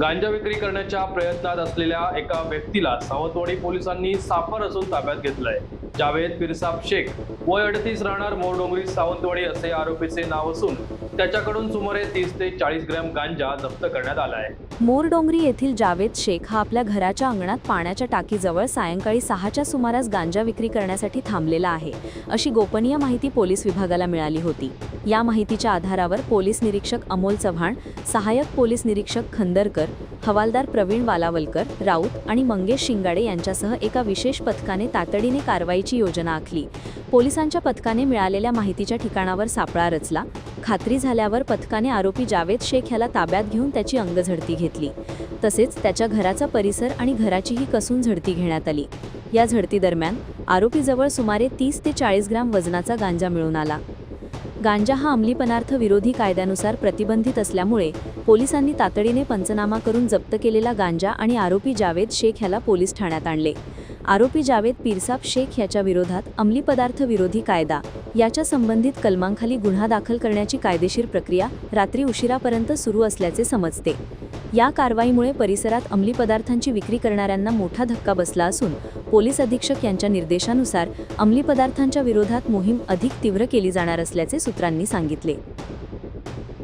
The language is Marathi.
गांजा विक्री करण्याच्या प्रयत्नात असलेल्या एका व्यक्तीला सावंतवाडी पोलिसांनी साफर असून ताब्यात घेतलंय. जावेद पिरसाब शेख वय अडतीस राहणार मोरडोंगरी सावंतवाडी असे आरोपीचे नाव असून त्याच्याकडून सुमारे तीस ते चाळीस ग्रॅम गांजा जप्त करण्यात आला आहे. मोरडोंगरी येथील जावेद शेख हा आपल्या घराच्या अंगणात पाण्याच्या टाकीजवळ सायंकाळी सहाच्या सुमारास गांजा विक्री करण्यासाठी थांबलेला आहे अशी गोपनीय माहिती पोलीस विभागाला मिळाली होती. या माहितीच्या आधारावर पोलीस निरीक्षक अमोल चव्हाण सहाय्यक पोलीस निरीक्षक खंदरकर हवालदार प्रवीण वालावलकर राऊत आणि मंगेश शिंगाडे यांच्यासह एका विशेष पथकाने तातडीने कारवाईची योजना आखली. पोलिसांच्या पथकाने मिळालेल्या माहितीच्या ठिकाणावर सापळा रचला. खात्री झाल्यावर पथकाने आरोपी जावेद शेख याला ताब्यात घेऊन त्याची अंगझडती घेतली. तसेच त्याच्या घराचा परिसर आणि घराचीही कसून झडती घेण्यात आली. या झडतीदरम्यान आरोपीजवळ सुमारे तीस ते चाळीस ग्राम वजनाचा गांजा मिळून आला. गांजा हा अंमली पदार्थ विरोधी कायद्यानुसार प्रतिबंधित असल्यामुळे पोलिसांनी तातडीने पंचनामा करून जप्त केलेला गांजा आणि आरोपी जावेद शेख ह्याला पोलीस ठाण्यात आणले. आरोपी जावेद पिरसाब शेख याच्या विरोधात अंमली पदार्थ विरोधी कायदा याच्या संबंधित कलमांखाली गुन्हा दाखल करण्याची कायदेशीर प्रक्रिया रात्री उशिरापर्यंत सुरू असल्याचे समजते. या कारवाईमुळे परिसरात अंमली पदार्थांची विक्री करणाऱ्यांना मोठा धक्का बसला असून पोलीस अधीक्षक यांच्या निर्देशानुसार अंमली पदार्थांच्या विरोधात मोहीम अधिक तीव्र केली जाणार असल्याचे सूत्रांनी सांगितले.